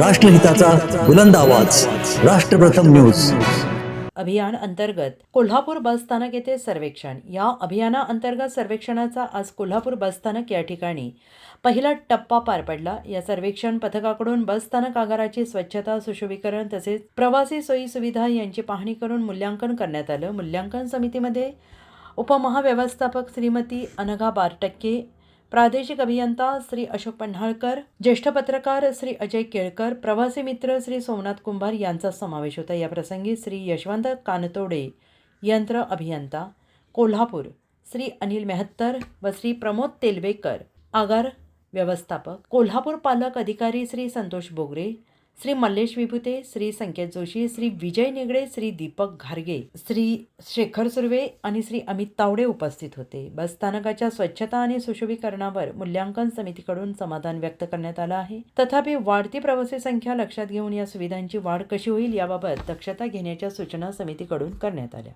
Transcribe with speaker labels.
Speaker 1: राष्ट्रहिताचा बुलंद आवाज. राष्ट्रप्रथम न्यूज.
Speaker 2: अभियान अंतर्गत कोल्हापूर बसस्थानक येथे सर्वेक्षण. या अभियाना अंतर्गत सर्वेक्षणाचा आज कोल्हापूर बसस्थानक या ठिकाणी पहिला टप्पा पार पडला. या सर्वेक्षण पथकाकडून बस स्थानक आगाराची स्वच्छता सुशोभीकरण तसेच प्रवासी सोयी सुविधा यांची पाहणी करून मूल्यांकन करण्यात आलं. मूल्यांकन समितीमध्ये उपमहाव्यवस्थापक श्रीमती अनघा बारटक्के प्रादेशिक अभियंता श्री अशोक पन्हाळकर ज्येष्ठ पत्रकार श्री अजय केळकर प्रवासी मित्र श्री सोमनाथ कुंभार यांचा समावेश होता. या प्रसंगी श्री यशवंत कानतोडे यंत्र अभियंता कोल्हापूर श्री अनिल मेहत्तर व श्री प्रमोद तेलवेकर आगार व्यवस्थापक कोल्हापूर पालक अधिकारी श्री संतोष बोगरे श्री मल्लेश विभूते श्री संकेत जोशी श्री विजय निगडे श्री दीपक घारगे श्री शेखर सुर्वे आणि श्री अमित तावडे उपस्थित होते. बस स्थानकाच्या स्वच्छता आणि सुशोभीकरणावर मूल्यांकन समितीकडून समाधान व्यक्त करण्यात आलं आहे. तथापि वाढती प्रवासी संख्या लक्षात घेऊन या सुविधांची वाढ कशी होईल याबाबत दक्षता घेण्याच्या सूचना समितीकडून करण्यात आल्या.